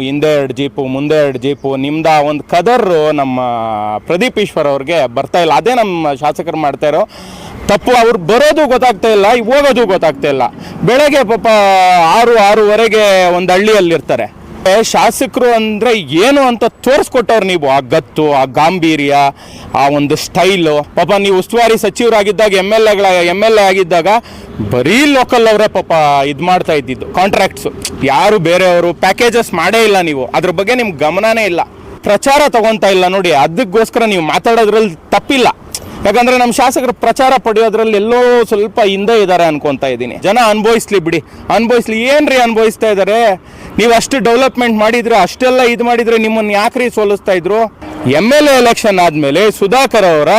ಹಿಂದೆ ಎರಡು ಜೀಪು, ಮುಂದೆ ಎರಡು ಜೀಪು, ನಿಮ್ದ ಒಂದು ಕದರ್ ನಮ್ಮ ಪ್ರದೀಪ್ ಈಶ್ವರ್ ಅವ್ರಿಗೆ ಬರ್ತಾ ಇಲ್ಲ. ಅದೇ ನಮ್ಮ ಶಾಸಕರು ಮಾಡ್ತಾ ಇರೋ ತಪ್ಪು. ಅವ್ರು ಬರೋದು ಗೊತ್ತಾಗ್ತಾ ಇಲ್ಲ ಹೋಗೋದು ಗೊತ್ತಾಗ್ತಾ ಇಲ್ಲ. ಬೆಳಗ್ಗೆ ಪಾಪ ಆರು, ಆರೂವರೆಗೆ ಒಂದು ಹಳ್ಳಿಯಲ್ಲಿರ್ತಾರೆ. ಶಾಸಕರು ಅಂದ್ರೆ ಏನು ಅಂತ ತೋರಿಸ್ಕೊಟ್ಟವ್ರು ನೀವು? ಆ ಗತ್ತು, ಆ ಗಾಂಭೀರ್ಯ, ಆ ಒಂದು ಸ್ಟೈಲು ಪಾಪ ನೀವು ಉಸ್ತುವಾರಿ ಸಚಿವರಾಗಿದ್ದಾಗ ಎಂ ಎಲ್ ಎಗಳ ಎಂ ಎಲ್ ಎ ಆಗಿದ್ದಾಗ, ಬರೀ ಲೋಕಲ್ ಅವರೇ ಪಾಪ ಇದು ಮಾಡ್ತಾ ಇದ್ದಿದ್ದು ಕಾಂಟ್ರಾಕ್ಟ್ಸು ಯಾರು ಬೇರೆಯವರು ಪ್ಯಾಕೇಜಸ್ ಮಾಡೇ ಇಲ್ಲ ನೀವು. ಅದ್ರ ಬಗ್ಗೆ ನಿಮ್ಗೆ ಗಮನನೇ ಇಲ್ಲ. ಪ್ರಚಾರ ತಗೊಂತ ಇಲ್ಲ ನೋಡಿ, ಅದಕ್ಕೋಸ್ಕರ ನೀವು ಮಾತಾಡೋದ್ರಲ್ಲಿ ತಪ್ಪಿಲ್ಲ. ಯಾಕಂದ್ರೆ ನಮ್ಮ ಶಾಸಕರು ಪ್ರಚಾರ ಪಡೆಯೋದ್ರಲ್ಲಿ ಎಲ್ಲೋ ಸ್ವಲ್ಪ ಹಿಂದೆ ಇದ್ದಾರೆ ಅನ್ಕೊತಾ ಇದ್ದೀನಿ. ಜನ ಅನುಭವಿಸ್ಲಿ ಬಿಡಿ. ಅನುಭವಿಸ್ಲಿ ಏನ್ರಿ ಅನುಭವಿಸ್ತಾ ಇದ್ದಾರೆ ನೀವು ಅಷ್ಟು ಡೆವಲಪ್ಮೆಂಟ್ ಮಾಡಿದ್ರೆ, ಅಷ್ಟೆಲ್ಲ ಇದು ಮಾಡಿದ್ರೆ ನಿಮ್ಮನ್ನ ಯಾಕ್ರಿ ಸೋಲಿಸ್ತಾ ಇದ್ರು? ಎಂ ಎಲ್ ಎ ಎಲೆಕ್ಷನ್ ಆದಮೇಲೆ ಸುಧಾಕರ್ ಅವರ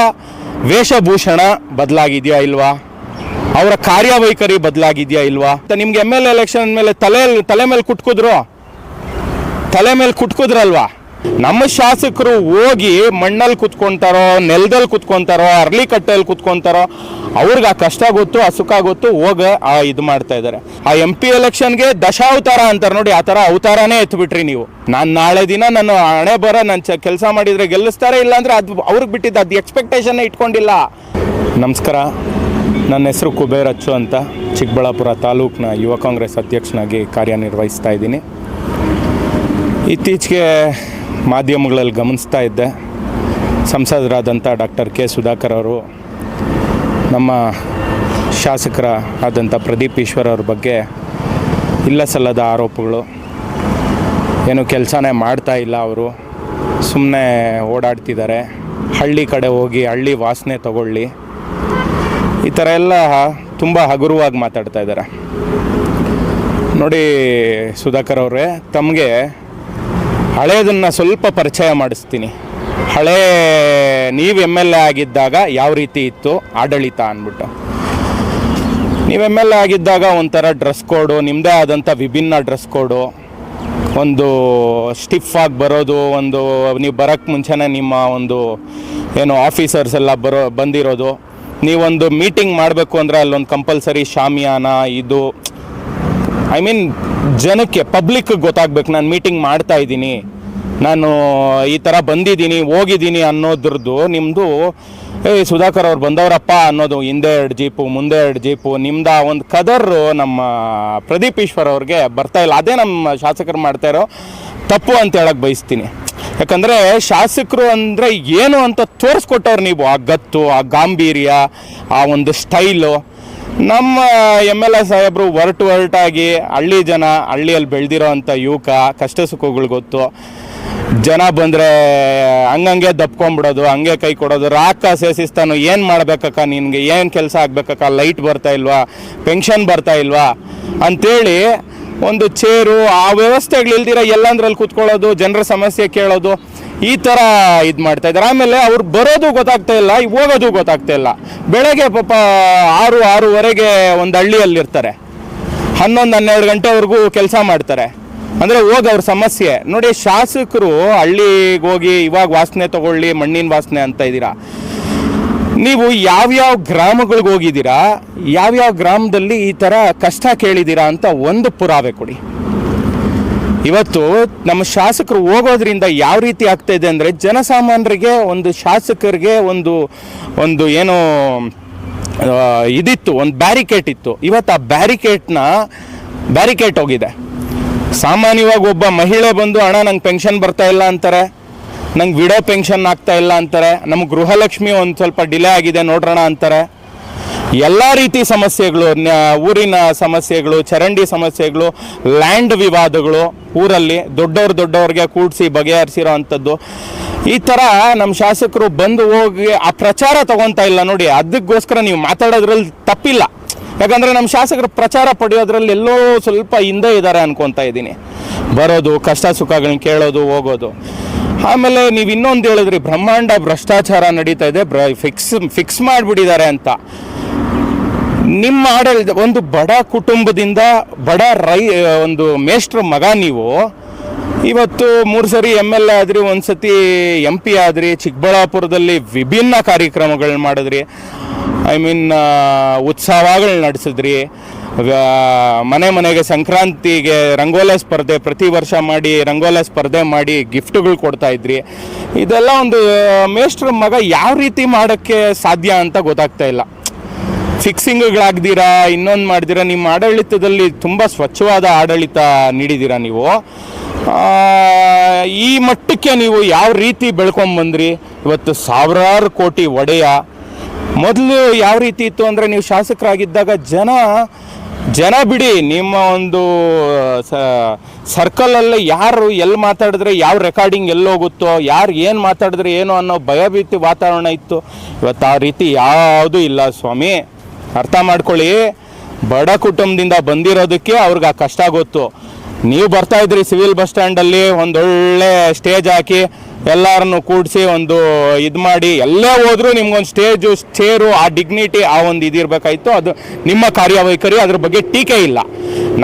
ವೇಷಭೂಷಣ ಬದಲಾಗಿದೆಯಾ ಇಲ್ವಾ? ಅವರ ಕಾರ್ಯವೈಖರಿ ಬದಲಾಗಿದೆಯಾ ಇಲ್ವಾ? ನಿಮ್ಗೆ ಎಂ ಎಲ್ ಎಲೆಕ್ಷನ್ ಮೇಲೆ ತಲೆ ತಲೆ ಮೇಲೆ ಕುಟ್ಕಿದ್ರು? ತಲೆ ಮೇಲೆ ಕುಟ್ಕುದ್ರಲ್ವಾ? ನಮ್ಮ ಶಾಸಕರು ಹೋಗಿ ಮಣ್ಣಲ್ಲಿ ಕುತ್ಕೊಂತಾರೋ, ನೆಲದಲ್ಲಿ ಕುತ್ಕೊಂತಾರೋ ಅರ್ಲಿ ಕಟ್ಟೆಯಲ್ಲಿ ಕುತ್ಕೊಂತಾರೋ, ಅವ್ರಿಗೆ ಆ ಕಷ್ಟ ಗೊತ್ತು, ಆ ಸುಖ ಗೊತ್ತು, ಹೋಗ, ಆ ಇದು ಮಾಡ್ತಾ ಇದ್ದಾರೆ. ಆ ಎಂ ಪಿ ಎಲೆಕ್ಷನ್ಗೆ ದಶಾವತಾರ ಅಂತಾರೆ ನೋಡಿ, ಆ ಥರ ಅವತಾರನೇ ಎತ್ಬಿಟ್ರಿ ನೀವು. ನಾನು ನಾಳೆ ದಿನ ನಾನು ಹಣೆ ಬರ, ನಾನು ಕೆಲಸ ಮಾಡಿದ್ರೆ ಗೆಲ್ಲಿಸ್ತಾರೆ ಇಲ್ಲ ಅಂದ್ರೆ ಅದು ಅವ್ರಿಗೆ ಬಿಟ್ಟಿದ್ದು, ಅದು ಎಕ್ಸ್ಪೆಕ್ಟೇಷನ್ ಇಟ್ಕೊಂಡಿಲ್ಲ. ನಮಸ್ಕಾರ. ನನ್ನ ಹೆಸರು ಕುಬೇರ್ ಅಚ್ಚು ಅಂತ. ಚಿಕ್ಕಬಳ್ಳಾಪುರ ತಾಲೂಕಿನ ಯುವ ಕಾಂಗ್ರೆಸ್ ಅಧ್ಯಕ್ಷನಾಗಿ ಕಾರ್ಯನಿರ್ವಹಿಸ್ತಾ ಇದ್ದೀನಿ. ಇತ್ತೀಚೆಗೆ ಮಾಧ್ಯಮಗಳಲ್ಲಿ ಗಮನಿಸ್ತಾ ಇದ್ದೆ. ಸಂಸದರಾದಂಥ ಡಾಕ್ಟರ್ ಕೆ ಸುಧಾಕರ್ ಅವರು, ನಮ್ಮ ಶಾಸಕರ ಆದಂಥ ಪ್ರದೀಪ್ ಈಶ್ವರ್ ಅವ್ರ ಬಗ್ಗೆ ಇಲ್ಲ ಸಲ್ಲದ ಆರೋಪಗಳು. ಏನು ಕೆಲಸನೇ ಮಾಡ್ತಾ ಇಲ್ಲ ಅವರು. ಸುಮ್ಮನೆ ಓಡಾಡ್ತಿದ್ದಾರೆ. ಹಳ್ಳಿ ಕಡೆ ಹೋಗಿ ಹಳ್ಳಿ ವಾಸನೆ ತಗೊಳ್ಳಿ. ಈ ಥರ ಎಲ್ಲ ತುಂಬ ಹಗುರವಾಗಿ ಮಾತಾಡ್ತಾ ಇದ್ದಾರೆ. ನೋಡಿ ಸುಧಾಕರ್ ಅವರೇ, ತಮಗೆ ಹಳೇದನ್ನು ಸ್ವಲ್ಪ ಪರಿಚಯ ಮಾಡಿಸ್ತೀನಿ. ಹಳೇ ನೀವು ಎಂ ಎಲ್ ಎ ಆಗಿದ್ದಾಗ ಯಾವ ರೀತಿ ಇತ್ತು? ಆಡಳಿತ ಅಂದ್ಬಿಟ್ಟು. ನೀವು ಎಂ ಎಲ್ ಎ ಆಗಿದ್ದಾಗ ಒಂಥರ ಡ್ರೆಸ್ ಕೋಡು ನಿಮ್ಮದೇ ಆದಂಥ ವಿಭಿನ್ನ ಡ್ರೆಸ್ ಕೋಡು ಒಂದು ಸ್ಟಿಫ್ ಆಗಿ ಬರೋದು, ಒಂದು ನೀವು ಬರೋಕ್ಕೆ ಮುಂಚೆನೇ ನಿಮ್ಮ ಒಂದು ಏನು ಆಫೀಸರ್ಸ್ ಎಲ್ಲ ಬರೋ, ಬಂದಿರೋದು. ನೀವೊಂದು ಮೀಟಿಂಗ್ ಮಾಡಬೇಕು ಅಂದರೆ ಅಲ್ಲೊಂದು ಕಂಪಲ್ಸರಿ ಶಾಮಿಯಾನ, ಇದು ಐ ಮೀನ್ ಜನಕ್ಕೆ ಪಬ್ಲಿಕ್ ಗೊತ್ತಾಗ್ಬೇಕು, ನಾನು ಮೀಟಿಂಗ್ ಮಾಡ್ತಾ ಇದ್ದೀನಿ, ನಾನು ಈ ಥರ ಬಂದಿದ್ದೀನಿ, ಹೋಗಿದ್ದೀನಿ ಅನ್ನೋದ್ರದ್ದು ನಿಮ್ಮದು ಏಯ್ ಸುಧಾಕರ್ ಅವ್ರು ಬಂದವರಪ್ಪ ಅನ್ನೋದು, ಹಿಂದೆ ಎರಡು ಜೀಪು, ಮುಂದೆ ಎರಡು ಜೀಪು, ನಿಮ್ದ ಒಂದು ಕದರ್ ನಮ್ಮ ಪ್ರದೀಪ್ ಈಶ್ವರ್ ಅವ್ರಿಗೆ ಬರ್ತಾ ಇಲ್ಲ. ಅದೇ ನಮ್ಮ ಶಾಸಕರು ಮಾಡ್ತಾ ಇರೋ ತಪ್ಪು ಅಂತ ಹೇಳಕ್ ಬಯಸ್ತೀನಿ. ಯಾಕಂದರೆ ಶಾಸಕರು ಅಂದರೆ ಏನು ಅಂತ ತೋರಿಸ್ಕೊಟ್ಟವ್ರು ನೀವು, ಆ ಗತ್ತು, ಆ ಗಾಂಭೀರ್ಯ, ಆ ಒಂದು ಸ್ಟೈಲು ನಮ್ಮ ಎಂ ಎಲ್ ಎ ಸಾಹೇಬರು ಹೊರಟು ಹೊರಟಾಗಿ ಹಳ್ಳಿ ಜನ, ಹಳ್ಳಿಯಲ್ಲಿ ಬೆಳೆದಿರೋ ಅಂಥ ಯುವಕ, ಕಷ್ಟ ಸುಖಗಳು ಗೊತ್ತು. ಜನ ಬಂದರೆ ಹಂಗಂಗೆ ದಪ್ಕೊಂಬಿಡೋದು ಹಂಗೆ ಕೈ ಕೊಡೋದು. ರಾಕ ಸೇಸಿಸ್ತಾನು ಏನು ಮಾಡ್ಬೇಕಕ್ಕ ನಿನಗೆ? ಏನು ಕೆಲಸ ಆಗ್ಬೇಕಕ್ಕ? ಲೈಟ್ ಬರ್ತಾ ಇಲ್ವಾ? ಪೆನ್ಷನ್ ಬರ್ತಾ ಇಲ್ವಾ? ಅಂತೇಳಿ ಒಂದು ಚೇರು, ಆ ವ್ಯವಸ್ಥೆಗಳಿಲ್ದಿರ ಎಲ್ಲಂದ್ರಲ್ಲಿ ಕೂತ್ಕೊಳ್ಳೋದು, ಜನರ ಸಮಸ್ಯೆ ಕೇಳೋದು. ಈ ಥರ ಇದು ಮಾಡ್ತಾ ಇದ್ದಾರೆ. ಆಮೇಲೆ ಅವ್ರು ಬರೋದು ಗೊತ್ತಾಗ್ತಾ ಇಲ್ಲ ಹೋಗೋದು ಗೊತ್ತಾಗ್ತಾ ಇಲ್ಲ. ಬೆಳಗ್ಗೆ ಪಾಪ ಆರು, ಆರೂವರೆಗೆ ಒಂದು ಹಳ್ಳಿಯಲ್ಲಿರ್ತಾರೆ. ಹನ್ನೊಂದು, ಹನ್ನೆರಡು ಗಂಟೆವರೆಗೂ ಕೆಲಸ ಮಾಡ್ತಾರೆ. ಅಂದರೆ ಹೋಗಿ ಅವ್ರ ಸಮಸ್ಯೆ. ನೋಡಿ, ಶಾಸಕರು ಹಳ್ಳಿಗೆ ಹೋಗಿ ಇವಾಗ ವಾಸನೆ ತಗೊಳ್ಳಿ, ಮಣ್ಣಿನ ವಾಸನೆ ಅಂತ ಇದ್ದೀರಾ. ನೀವು ಯಾವ್ಯಾವ ಗ್ರಾಮಗಳಿಗೆ ಹೋಗಿದ್ದೀರಾ ಯಾವ್ಯಾವ ಗ್ರಾಮದಲ್ಲಿ ಈ ಥರ ಕಷ್ಟ ಕೇಳಿದ್ದೀರಾ ಅಂತ ಒಂದು ಪುರಾವೆ ಕೊಡಿ. ಇವತ್ತು ನಮ್ಮ ಶಾಸಕರು ಹೋಗೋದ್ರಿಂದ ಯಾವ ರೀತಿ ಆಗ್ತಾ ಇದೆ ಅಂದರೆ ಜನಸಾಮಾನ್ಯರಿಗೆ ಒಂದು ಶಾಸಕರಿಗೆ ಒಂದು ಒಂದು ಏನು ಇದಿತ್ತು, ಒಂದು ಬ್ಯಾರಿಕೇಟ್ ಇತ್ತು. ಇವತ್ತು ಆ ಬ್ಯಾರಿಕೇಟ್ನ ಬ್ಯಾರಿಕೇಟ್ ಹೋಗಿದೆ. ಸಾಮಾನ್ಯವಾಗಿ ಒಬ್ಬ ಮಹಿಳೆ ಬಂದು, ಅಣ್ಣ, ನಂಗೆ ಪೆನ್ಷನ್ ಬರ್ತಾ ಇಲ್ಲ ಅಂತಾರೆ. ನಂಗೆ ವಿಡೋ ಪೆನ್ಷನ್ ಆಗ್ತಾ ಇಲ್ಲ ಅಂತಾರೆ. ನಮ್ಮ ಗೃಹಲಕ್ಷ್ಮಿ ಒಂದು ಸ್ವಲ್ಪ ಡಿಲೇ ಆಗಿದೆ ನೋಡ್ರೋಣ ಅಂತಾರೆ. ಎಲ್ಲ ರೀತಿ ಸಮಸ್ಯೆಗಳು ಊರಿನ ಸಮಸ್ಯೆಗಳು, ಚರಂಡಿ ಸಮಸ್ಯೆಗಳು ಲ್ಯಾಂಡ್ ವಿವಾದಗಳು, ಊರಲ್ಲಿ ದೊಡ್ಡವ್ರು ದೊಡ್ಡವ್ರಿಗೆ ಕೂಡಿಸಿ ಬಗೆಹರಿಸಿರೋ ಅಂಥದ್ದು ಈ ಥರ ನಮ್ಮ ಶಾಸಕರು ಬಂದು ಹೋಗಿ ಆ ಪ್ರಚಾರ ತಗೊತಾ ಇಲ್ಲ ನೋಡಿ, ಅದಕ್ಕೋಸ್ಕರ ನೀವು ಮಾತಾಡೋದ್ರಲ್ಲಿ ತಪ್ಪಿಲ್ಲ. ಯಾಕಂದರೆ ನಮ್ಮ ಶಾಸಕರು ಪ್ರಚಾರ ಪಡೆಯೋದ್ರಲ್ಲಿ ಎಲ್ಲೋ ಸ್ವಲ್ಪ ಹಿಂದೆ ಇದ್ದಾರೆ ಅನ್ಕೊತಾ ಇದ್ದೀನಿ. ಬರೋದು, ಕಷ್ಟ ಸುಖಗಳನ್ನ ಕೇಳೋದು, ಹೋಗೋದು. ಆಮೇಲೆ ನೀವು ಇನ್ನೊಂದು ಹೇಳಿದ್ರಿ, ಬ್ರಹ್ಮಾಂಡ ಭ್ರಷ್ಟಾಚಾರ ನಡೀತಾ ಇದೆ ಫಿಕ್ಸ್ ಫಿಕ್ಸ್ ಮಾಡಿಬಿಟ್ಟಿದ್ದಾರೆ ಅಂತ. ನಿಮ್ಮ ಆಡಳಿತ, ಒಂದು ಬಡ ಕುಟುಂಬದಿಂದ ಬಡ ರೈ, ಒಂದು ಮೇಷ್ಟ್ರ ಮಗ ನೀವು. ಇವತ್ತು ಮೂರು ಸರಿ ಎಂ ಎಲ್ ಎ ಆದ್ರಿ ಒಂದು ಸತಿ ಎಂ ಪಿ ಆದ್ರಿ, ಚಿಕ್ಕಬಳ್ಳಾಪುರದಲ್ಲಿ ವಿಭಿನ್ನ ಕಾರ್ಯಕ್ರಮಗಳನ್ನ ಮಾಡಿದ್ರಿ. ಐ ಮೀನ್ ಉತ್ಸವಗಳು ನಡೆಸಿದ್ರಿ. ಮನೆ ಮನೆಗೆ ಸಂಕ್ರಾಂತಿಗೆ ರಂಗೋಲೆ ಸ್ಪರ್ಧೆ, ಪ್ರತಿ ವರ್ಷ ಮಾಡಿ ರಂಗೋಲೆ ಸ್ಪರ್ಧೆ ಮಾಡಿ ಗಿಫ್ಟ್ಗಳು ಕೊಡ್ತಾ ಇದ್ರಿ. ಇದೆಲ್ಲ ಒಂದು ಮೇಷ್ಟ್ರ ಮಗ ಯಾವ ರೀತಿ ಮಾಡೋಕ್ಕೆ ಸಾಧ್ಯ ಅಂತ ಗೊತ್ತಾಗ್ತಾ ಇಲ್ಲ. ಫಿಕ್ಸಿಂಗ್ಗಳಾಗ್ದಿರಾ ಇನ್ನೊಂದು ಮಾಡಿದಿರಾ, ನಿಮ್ಮ ಆಡಳಿತದಲ್ಲಿ ತುಂಬ ಸ್ವಚ್ಛವಾದ ಆಡಳಿತ ನೀಡಿದ್ದೀರಾ ನೀವು? ಈ ಮಟ್ಟಕ್ಕೆ ನೀವು ಯಾವ ರೀತಿ ಬೆಳ್ಕೊಂಬಂದ್ರಿ ಇವತ್ತು ಸಾವಿರಾರು ಕೋಟಿ ಒಡೆಯ. ಮೊದಲು ಯಾವ ರೀತಿ ಇತ್ತು ಅಂದರೆ ನೀವು ಶಾಸಕರಾಗಿದ್ದಾಗ ಜನ ಜನ ಬಿಡಿ, ನಿಮ್ಮ ಒಂದು ಸರ್ಕಲಲ್ಲಿ ಯಾರು ಎಲ್ಲಿ ಮಾತಾಡಿದ್ರೆ, ಯಾವ ರೆಕಾರ್ಡಿಂಗ್ ಎಲ್ಲಿ ಹೋಗುತ್ತೋ, ಯಾರು ಏನು ಮಾತಾಡಿದ್ರೆ, ಏನು ಅನ್ನೋ ಭಯಭೀತಿ ವಾತಾವರಣ ಇತ್ತು. ಇವತ್ತು ಆ ರೀತಿ ಯಾವುದೂ ಇಲ್ಲ ಸ್ವಾಮಿ. ಅರ್ಥ ಮಾಡ್ಕೊಳ್ಳಿ. ಬಡ ಕುಟುಂಬದಿಂದ ಬಂದಿರೋದಕ್ಕೆ ಅವ್ರಿಗೆ ಆ ಕಷ್ಟ ಗೊತ್ತು. ನೀವು ಬರ್ತಾ ಇದ್ರಿ ಸಿವಿಲ್ ಬಸ್ ಸ್ಟ್ಯಾಂಡಲ್ಲಿ ಒಂದೊಳ್ಳೆ ಸ್ಟೇಜ್ ಹಾಕಿ ಎಲ್ಲರನ್ನು ಕೂಡಿಸಿ ಒಂದು ಇದು ಮಾಡಿ. ಎಲ್ಲೇ ಹೋದರೂ ನಿಮ್ಗೊಂದು ಸ್ಟೇಜು, ಚೇರು, ಆ ಡಿಗ್ನಿಟಿ ಆ ಒಂದು ಇದಿರ್ಬೇಕಾಯ್ತು ಅದು ನಿಮ್ಮ ಕಾರ್ಯವೈಖರಿ, ಅದ್ರ ಬಗ್ಗೆ ಟೀಕೆ ಇಲ್ಲ.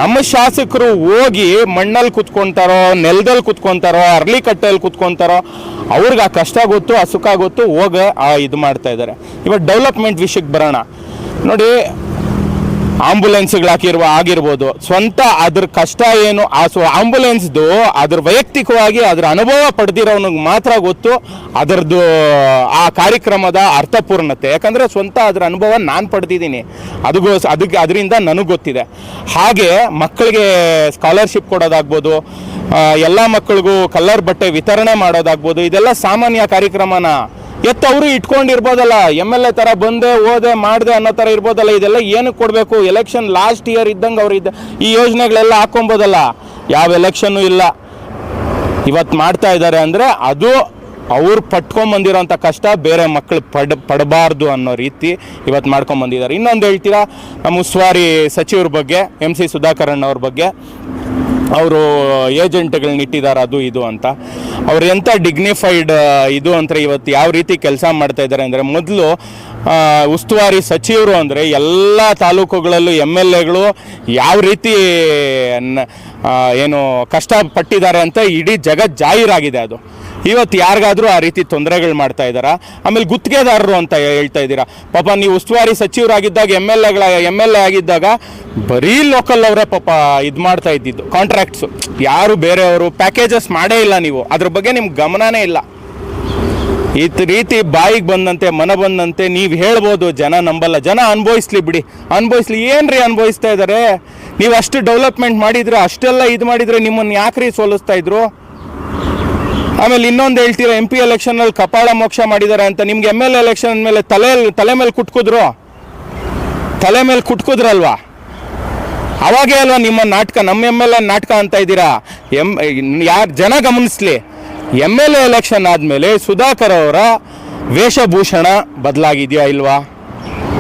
ನಮ್ಮ ಶಾಸಕರು ಹೋಗಿ ಮಣ್ಣಲ್ಲಿ ಕುತ್ಕೊಂತಾರೋ, ನೆಲದಲ್ಲಿ ಕುತ್ಕೊಂತಾರೋ ಅರ್ಲಿ ಕಟ್ಟೆಯಲ್ಲಿ ಕುತ್ಕೊಂತಾರೋ, ಅವ್ರಿಗೆ ಆ ಕಷ್ಟ ಗೊತ್ತು, ಆ ಸುಖ ಗೊತ್ತು, ಹೋಗ ಆ ಇದು ಮಾಡ್ತಾ ಇದ್ದಾರೆ. ಇವಾಗ ಡೆವಲಪ್ಮೆಂಟ್ ವಿಷಯಕ್ಕೆ ಬರೋಣ. ನೋಡಿ, ಆಂಬುಲೆನ್ಸ್ಗಳು ಹಾಕಿರುವ ಆಗಿರ್ಬೋದು, ಸ್ವಂತ ಅದ್ರ ಕಷ್ಟ ಏನು, ಆ ಸೊ ಆಂಬುಲೆನ್ಸ್ದು ಅದ್ರ ವೈಯಕ್ತಿಕವಾಗಿ ಅದ್ರ ಅನುಭವ ಪಡೆದಿರೋನಿಗೆ ಮಾತ್ರ ಗೊತ್ತು, ಅದರದ್ದು ಆ ಕಾರ್ಯಕ್ರಮದ ಅರ್ಥಪೂರ್ಣತೆ. ಯಾಕಂದರೆ ಸ್ವಂತ ಅದರ ಅನುಭವ ನಾನು ಪಡೆದಿದ್ದೀನಿ. ಅದಕ್ಕೂ ಅದಕ್ಕೆ ಅದರಿಂದ ನನಗೆ ಗೊತ್ತಿದೆ. ಹಾಗೆ ಮಕ್ಕಳಿಗೆ ಸ್ಕಾಲರ್ಶಿಪ್ ಕೊಡೋದಾಗ್ಬೋದು ಎಲ್ಲ ಮಕ್ಕಳಿಗೂ ಕಲ್ಲರ್ ಬಟ್ಟೆ ವಿತರಣೆ ಮಾಡೋದಾಗ್ಬೋದು, ಇದೆಲ್ಲ ಸಾಮಾನ್ಯ ಕಾರ್ಯಕ್ರಮನ ಎತ್ತು ಅವರು ಇಟ್ಕೊಂಡಿರ್ಬೋದಲ್ಲ ಎಂ ಎಲ್ ಎ ಥರ ಬಂದೆ ಓದೆ ಮಾಡಿದೆ ಅನ್ನೋ ಥರ ಇರ್ಬೋದಲ್ಲ, ಇದೆಲ್ಲ ಏನಕ್ಕೆ ಕೊಡಬೇಕು? ಎಲೆಕ್ಷನ್ ಲಾಸ್ಟ್ ಇಯರ್ ಇದ್ದಂಗೆ ಅವ್ರು ಇದ್ದ ಈ ಯೋಜನೆಗಳೆಲ್ಲ ಹಾಕೊಬೋದಲ್ಲ? ಯಾವ ಎಲೆಕ್ಷನ್ನು ಇಲ್ಲ. ಇವತ್ತು ಮಾಡ್ತಾ ಇದ್ದಾರೆ ಅಂದರೆ ಅದು ಅವ್ರು ಪಟ್ಕೊಂಬಂದಿರೋಂಥ ಕಷ್ಟ, ಬೇರೆ ಮಕ್ಕಳು ಪಡ್ ಪಡಬಾರ್ದು ಅನ್ನೋ ರೀತಿ ಇವತ್ತು ಮಾಡ್ಕೊಂಬಂದಿದ್ದಾರೆ ಇನ್ನೊಂದು ಹೇಳ್ತೀರಾ? ನಮ್ಮ ಉಸ್ತುವಾರಿ ಸಚಿವರ ಬಗ್ಗೆ ಎಂ ಸಿ ಸುಧಾಕರಣ್ಣವ್ರ ಬಗ್ಗೆ. ಅವರು ಏಜೆಂಟ್ಗಳನ್ನ ಇಟ್ಟಿದ್ದಾರೆ ಅದು ಇದು ಅಂತ. ಅವ್ರು ಎಂಥ ಡಿಗ್ನಿಫೈಡ್ ಇದು ಅಂತ ಇವತ್ತು ಯಾವ ರೀತಿ ಕೆಲಸ ಮಾಡ್ತಾ ಇದ್ದಾರೆ ಅಂದರೆ ಮೊದಲು ಉಸ್ತುವಾರಿ ಸಚಿವರು ಅಂದರೆ ಎಲ್ಲ ತಾಲೂಕುಗಳಲ್ಲೂ ಎಂ ಎಲ್ ಎಗಳು ಯಾವ ರೀತಿ ಏನು ಕಷ್ಟಪಟ್ಟಿದ್ದಾರೆ ಅಂತ ಇಡೀ ಜಗತ್ ಜಾಹೀರಾಗಿದೆ ಅದು. ಇವತ್ತು ಯಾರಿಗಾದರೂ ಆ ರೀತಿ ತೊಂದರೆಗಳು ಮಾಡ್ತಾ ಇದ್ದಾರಾ? ಆಮೇಲೆ ಗುತ್ತಿಗೆದಾರರು ಅಂತ ಹೇಳ್ತಾ ಇದ್ದೀರಾ? ಪಾಪ ನೀವು ಉಸ್ತುವಾರಿ ಸಚಿವರಾಗಿದ್ದಾಗ ಎಂ ಎಲ್ ಎಗಳ ಎಂ ಎಲ್ ಎ ಆಗಿದ್ದಾಗ ಬರೀ ಲೋಕಲ್ ಅವರೇ ಪಾಪ ಇದು ಮಾಡ್ತಾ ಇದ್ದಿದ್ದು ಕಾಂಟ್ರಾಕ್ಟ್ಸು ಯಾರು ಬೇರೆಯವರು ಪ್ಯಾಕೇಜಸ್ ಮಾಡೇ ಇಲ್ಲ ನೀವು. ಅದ್ರ ಬಗ್ಗೆ ನಿಮ್ಗೆ ಗಮನನೇ ಇಲ್ಲ. ಈ ರೀತಿ ಬಾಯಿಗೆ ಬಂದಂತೆ, ಮನ ಬಂದಂತೆ ನೀವು ಹೇಳ್ಬೋದು, ಜನ ನಂಬಲ್ಲ. ಜನ ಅನುಭವಿಸ್ಲಿ ಬಿಡಿ. ಅನುಭವಿಸ್ಲಿ ರೀ ಅನುಭವಿಸ್ತಾ ಇದ್ದಾರೆ ನೀವು ಅಷ್ಟು ಡೆವಲಪ್ಮೆಂಟ್ ಮಾಡಿದ್ರೆ, ಅಷ್ಟೆಲ್ಲ ಇದು ಮಾಡಿದರೆ ನಿಮ್ಮನ್ನು ಯಾಕ್ರಿ ಸೋಲಿಸ್ತಾ ಇದ್ರು? ಆಮೇಲೆ ಇನ್ನೊಂದು ಹೇಳ್ತೀರಾ ಎಂ ಪಿ ಎಲೆಕ್ಷನಲ್ಲಿ ಕಪಾಳ ಮೋಕ್ಷ ಮಾಡಿದ್ದಾರೆ ಅಂತ. ನಿಮ್ಗೆ ಎಂ ಎಲ್ ಎಲೆಕ್ಷನ್ ಮೇಲೆ ತಲೆ ತಲೆ ಮೇಲೆ ಕುಟ್ಕುದ್ರು? ತಲೆ ಮೇಲೆ ಕುಟ್ಕಿದ್ರಲ್ವಾ? ಅವಾಗೇ ಅಲ್ವಾ ನಿಮ್ಮ ನಾಟಕ ನಮ್ಮ ಎಂ ಎಲ್ ಎ ನಾಟಕ ಅಂತ ಇದ್ದೀರಾ? ಎಂ, ಯಾರು ಜನ ಗಮನಿಸ್ಲಿ? ಎಂ ಎಲ್ ಎ ಎಲೆಕ್ಷನ್ ಆದಮೇಲೆ ಸುಧಾಕರ್ ಅವರ ವೇಷಭೂಷಣ ಬದಲಾಗಿದೆಯಾ ಇಲ್ವಾ?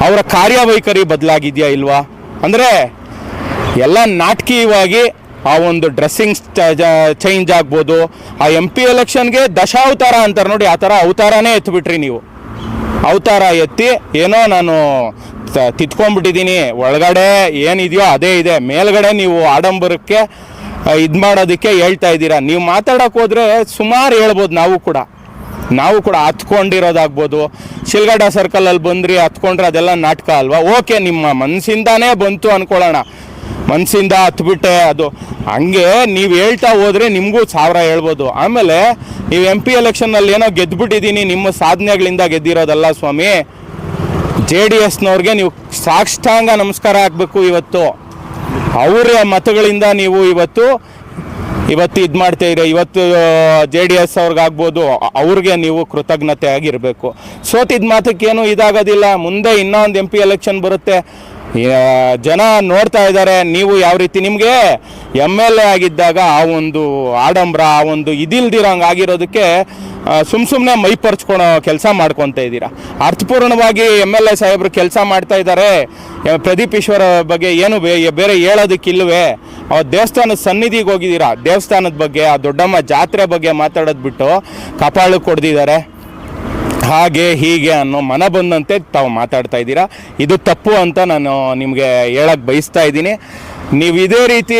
ಅವರ ಕಾರ್ಯವೈಖರಿ ಬದಲಾಗಿದೆಯಾ ಇಲ್ವಾ? ಅಂದರೆ ಎಲ್ಲ ನಾಟಕೀಯವಾಗಿ ಆ ಒಂದು ಡ್ರೆಸ್ಸಿಂಗ್ ಚೇಂಜ್ ಆಗ್ಬೋದು. ಆ ಎಂ ಪಿ ಎಲೆಕ್ಷನ್ಗೆ ದಶಾವತಾರ ಅಂತಾರೆ ನೋಡಿ, ಆ ಥರ ಅವತಾರನೇ ಎತ್ಬಿಟ್ರಿ ನೀವು. ಅವತಾರ ಎತ್ತಿ ಏನೋ ನಾನು ತಿತ್ಕೊಂಡ್ಬಿಟ್ಟಿದ್ದೀನಿ. ಒಳಗಡೆ ಏನಿದೆಯೋ ಅದೇ ಇದೆ. ಮೇಲ್ಗಡೆ ನೀವು ಆಡಂಬರಕ್ಕೆ ಇದು ಮಾಡೋದಕ್ಕೆ ಹೇಳ್ತಾ ಇದ್ದೀರಾ. ನೀವು ಮಾತಾಡೋಕೆ ಹೋದರೆ ಸುಮಾರು ಹೇಳ್ಬೋದು ನಾವು ಕೂಡ. ನಾವು ಕೂಡ ಹತ್ಕೊಂಡಿರೋದಾಗ್ಬೋದು. ಶಿಲ್ಗಡ್ಡ ಸರ್ಕಲಲ್ಲಿ ಬಂದ್ರಿ, ಹತ್ಕೊಂಡ್ರೆ ಅದೆಲ್ಲ ನಾಟಕ ಅಲ್ವಾ? ಓಕೆ ನಿಮ್ಮ ಮನಸ್ಸಿಂದಾನೇ ಬಂತು ಅನ್ಕೊಳ್ಳೋಣ. ಮನಸ್ಸಿಂದ ಹತ್ಬಿಟ್ಟೆ ಅದು. ಹಂಗೆ ನೀವು ಹೇಳ್ತಾ ಹೋದರೆ ನಿಮಗೂ ಸಾವಿರ ಹೇಳ್ಬೋದು. ಆಮೇಲೆ ನೀವು ಎಂ ಪಿ ಎಲೆಕ್ಷನ್ನಲ್ಲಿ ಏನೋ ಗೆದ್ದುಬಿಟ್ಟಿದ್ದೀನಿ ನಿಮ್ಮ ಸಾಧನೆಗಳಿಂದ ಗೆದ್ದಿರೋದಲ್ಲ ಸ್ವಾಮಿ. ಜೆ ಡಿ ಎಸ್ನವ್ರಿಗೆ ನೀವು ಸಾಕ್ಷಾಂಗ ನಮಸ್ಕಾರ ಹಾಕಬೇಕು ಇವತ್ತು. ಅವರ ಮತಗಳಿಂದ ನೀವು ಇವತ್ತು ಇವತ್ತು ಇದು ಮಾಡ್ತಾ ಇದೆ ಇವತ್ತು ಜೆ ಡಿ ಎಸ್ ಅವ್ರಿಗಾಗ್ಬೋದು ಅವ್ರಿಗೆ ನೀವು ಕೃತಜ್ಞತೆ ಆಗಿರಬೇಕು. ಸೋತಿದ ಮಾತಕ್ಕೇನು ಇದಾಗೋದಿಲ್ಲ. ಮುಂದೆ ಇನ್ನೊಂದು ಎಂ ಪಿ ಎಲೆಕ್ಷನ್ ಬರುತ್ತೆ. ಜನ ನೋಡ್ತಾ ಇದ್ದಾರೆ. ನೀವು ಯಾವ ರೀತಿ ನಿಮಗೆ ಎಂ ಎಲ್ ಎ ಆಗಿದ್ದಾಗ ಆ ಒಂದು ಆಡಂಬರ, ಆ ಒಂದು ಇದಿಲ್ದಿರಂಗೆ ಆಗಿರೋದಕ್ಕೆ ಸುಮ್ಮ ಸುಮ್ಮನೆ ಮೈ ಪರ್ಚ್ಕೊಳೋ ಕೆಲಸ ಮಾಡ್ಕೊತ ಇದ್ದೀರಾ? ಅರ್ಥಪೂರ್ಣವಾಗಿ ಎಂ ಎಲ್ ಎ ಸಾಹೇಬರು ಕೆಲಸ ಮಾಡ್ತಾ ಇದ್ದಾರೆ. ಪ್ರದೀಪ್ ಈಶ್ವರ ಬಗ್ಗೆ ಏನು ಬೇರೆ ಹೇಳೋದಕ್ಕಿಲ್ವೇ? ಆ, ದೇವಸ್ಥಾನದ ಸನ್ನಿಧಿಗೆ ಹೋಗಿದ್ದೀರಾ? ದೇವಸ್ಥಾನದ ಬಗ್ಗೆ, ಆ ದೊಡ್ಡಮ್ಮ ಜಾತ್ರೆ ಬಗ್ಗೆ ಮಾತಾಡೋದು ಬಿಟ್ಟು ಕಪಾಳಕ್ಕೆ ಕೊಡ್ದಿದ್ದಾರೆ. ಹಾಗೆ ಹೀಗೆ ಅನ್ನೋ ಮನ ಬಂದಂತೆ ತಾವು ಮಾತಾಡ್ತಾ ಇದ್ದೀರಾ? ಇದು ತಪ್ಪು ಅಂತ ನಾನು ನಿಮಗೆ ಹೇಳಕ್ಕೆ ಬಯಸ್ತಾ ಇದ್ದೀನಿ. ನೀವು ಇದೇ ರೀತಿ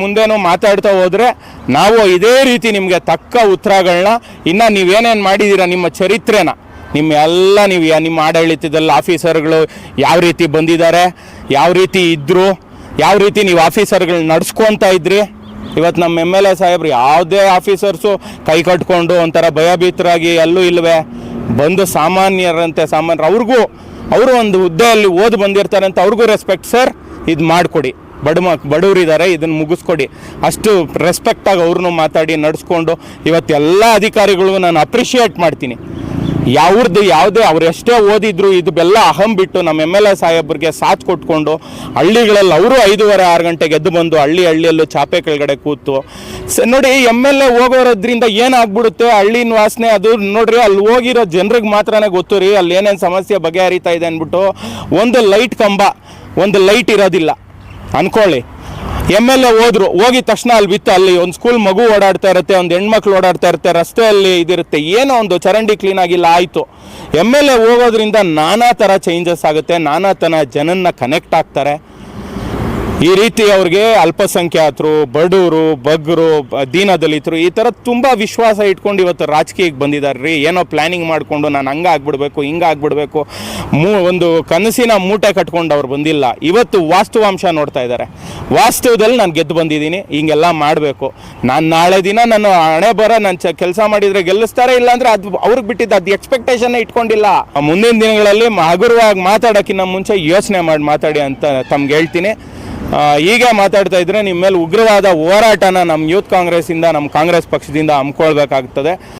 ಮುಂದೆನೂ ಮಾತಾಡ್ತಾ ಹೋದರೆ ನಾವು ಇದೇ ರೀತಿ ನಿಮಗೆ ತಕ್ಕ ಉತ್ತರಗಳನ್ನ, ಇನ್ನು ನೀವೇನೇನು ಮಾಡಿದ್ದೀರಾ ನಿಮ್ಮ ಚರಿತ್ರೆನ, ನಿಮ್ಮ ಎಲ್ಲ ನೀವು ನಿಮ್ಮ ಆಡಳಿತದಲ್ಲಿ ಆಫೀಸರ್ಗಳು ಯಾವ ರೀತಿ ಬಂದಿದ್ದಾರೆ, ಯಾವ ರೀತಿ ಇದ್ದರು ಯಾವ ರೀತಿ ನೀವು ಆಫೀಸರ್ಗಳು ನಡ್ಸ್ಕೊತಾ ಇದ್ರಿ? ಇವತ್ತು ನಮ್ಮ ಎಂ ಎಲ್ ಎ ಸಾಹೇಬ್ರು ಯಾವುದೇ ಆಫೀಸರ್ಸು ಕೈ ಕಟ್ಕೊಂಡು ಒಂಥರ ಭಯಭೀತರಾಗಿ ಎಲ್ಲೂ ಇಲ್ವೇ? ಬಂದು ಸಾಮಾನ್ಯರಂತೆ ಸಾಮಾನ್ಯರು, ಅವ್ರಿಗೂ, ಅವರು ಒಂದು ಹುದ್ದೆಯಲ್ಲಿ ಓದಿ ಬಂದಿರ್ತಾರೆ ಅಂತ ಅವ್ರಿಗೂ ರೆಸ್ಪೆಕ್ಟ್ ಸರ್ ಇದು ಮಾಡಿಕೊಡಿ. ಬಡ ಮಕ್ ಬಡವರಿದ್ದಾರೆ ಇದನ್ನು ಮುಗಿಸ್ಕೊಡಿ. ಅಷ್ಟು ರೆಸ್ಪೆಕ್ಟಾಗಿ ಅವ್ರನ್ನೂ ಮಾತಾಡಿ, ನಡೆಸ್ಕೊಂಡು ಇವತ್ತು ಎಲ್ಲ ಅಧಿಕಾರಿಗಳಿಗೂ ನಾನು ಅಪ್ರಿಷಿಯೇಟ್ ಮಾಡ್ತೀನಿ. ಯಾವ್ದು ಯಾವುದೇ ಅವ್ರು ಎಷ್ಟೇ ಓದಿದ್ರು ಇದು ಬೆಲ್ಲ ಅಹಂ ಬಿಟ್ಟು ನಮ್ಮ ಎಂ ಎಲ್ ಎ ಸಾಹೇಬ್ರಿಗೆ ಸಾಥ್ ಕೊಟ್ಕೊಂಡು ಹಳ್ಳಿಗಳಲ್ಲಿ ಅವರು ಐದೂವರೆ ಆರು ಗಂಟೆಗೆ ಎದ್ದು ಬಂದು ಹಳ್ಳಿ ಹಳ್ಳಿಯಲ್ಲೂ ಚಾಪೆ ಕೆಳಗಡೆ ಕೂತು. ನೋಡಿ ಎಂ ಎಲ್ ಎ ಹೋಗೋರೋದ್ರಿಂದ ಏನಾಗ್ಬಿಡುತ್ತೆ? ಹಳ್ಳಿನ ವಾಸನೆ ಅದು ನೋಡ್ರಿ, ಅಲ್ಲಿ ಹೋಗಿರೋ ಜನರಿಗೆ ಮಾತ್ರನೇ ಗೊತ್ತು ರೀ, ಅಲ್ಲಿ ಏನೇನು ಸಮಸ್ಯೆ ಬಗೆಹರಿತಾ ಇದೆ ಅಂದ್ಬಿಟ್ಟು ಒಂದು ಲೈಟ್ ಕಂಬ, ಒಂದು ಲೈಟ್ ಇರೋದಿಲ್ಲ. ಅನ್ಕೊಳ್ಳಿ. ಎಂ ಎಲ್ ಎ ಹೋದ್ರು, ಹೋಗಿದ ತಕ್ಷಣ ಅಲ್ಲಿ ಬಿತ್ತು, ಅಲ್ಲಿ ಒಂದು ಸ್ಕೂಲ್ ಮಗು ಓಡಾಡ್ತಾ ಇರುತ್ತೆ, ಒಂದು ಹೆಣ್ಮಕ್ಳು ಓಡಾಡ್ತಾ ಇರುತ್ತೆ ರಸ್ತೆಯಲ್ಲಿ ಇದಿರುತ್ತೆ. ಏನೋ ಒಂದು ಚರಂಡಿ ಕ್ಲೀನ್ ಆಗಿಲ್ಲ, ಆಯಿತು. ಎಂ ಎಲ್ ಎ ಹೋಗೋದ್ರಿಂದ ನಾನಾ ಥರ ಚೇಂಜಸ್ ಆಗುತ್ತೆ, ನಾನಾ ಥರ ಜನನ್ನ ಕನೆಕ್ಟ್ ಆಗ್ತಾರೆ. ಈ ರೀತಿ ಅವ್ರಿಗೆ ಅಲ್ಪಸಂಖ್ಯಾತರು ಬಡವರು ಬಗ್ಗರು ದೀನ ದೀನದಲಿತರು, ಈ ಥರ ತುಂಬ ವಿಶ್ವಾಸ ಇಟ್ಕೊಂಡು ಇವತ್ತು ರಾಜಕೀಯಕ್ಕೆ ಬಂದಿದ್ದಾರೆ ರೀ ಏನೋ ಪ್ಲ್ಯಾನಿಂಗ್ ಮಾಡಿಕೊಂಡು ನಾನು ಹಂಗೆ ಆಗ್ಬಿಡ್ಬೇಕು, ಹಿಂಗೆ ಆಗ್ಬಿಡ್ಬೇಕು. ಮೂ ಒಂದು ಕನಸಿನ ಮೂಟೆ ಕಟ್ಕೊಂಡು ಅವ್ರು ಬಂದಿಲ್ಲ. ಇವತ್ತು ವಾಸ್ತವಾಂಶ ನೋಡ್ತಾ ಇದ್ದಾರೆ ವಾಸ್ತವದಲ್ಲಿ ನಾನು ಗೆದ್ದು ಬಂದಿದ್ದೀನಿ, ಹಿಂಗೆಲ್ಲ ಮಾಡಬೇಕು. ನಾನು ನಾಳೆ ದಿನ ನಾನು ಹಣೆ ಬರ, ನಾನು ಚ ಕೆಲಸ ಮಾಡಿದರೆ ಗೆಲ್ಲಿಸ್ತಾರೆ ಇಲ್ಲಾಂದರೆ ಅದು ಅವ್ರಿಗೆ ಬಿಟ್ಟಿದ್ದು ಅದು ಎಕ್ಸ್ಪೆಕ್ಟೇಷನ್ನೇ ಇಟ್ಕೊಂಡಿಲ್ಲ. ಮುಂದಿನ ದಿನಗಳಲ್ಲಿ ಹಗುರವಾಗಿ ಮಾತಾಡೋಕ್ಕಿಂತ ಮುಂಚೆ ಯೋಚನೆ ಮಾಡಿ ಮಾತಾಡಿ ಅಂತ ತಮ್ಗೆ ಹೇಳ್ತೀನಿ. ಹೀಗೆ ಮಾತಾಡ್ತಾ ಇದ್ರೆ ನಿಮ್ಮ ಮೇಲೆ ಉಗ್ರವಾದ ಹೋರಾಟನ ನಮ್ಮ ಯೂತ್ ಕಾಂಗ್ರೆಸ್ಸಿಂದ ನಮ್ಮ ಕಾಂಗ್ರೆಸ್ ಪಕ್ಷದಿಂದ ಹಮ್ಮಿಕೊಳ್ಬೇಕಾಗ್ತದೆ.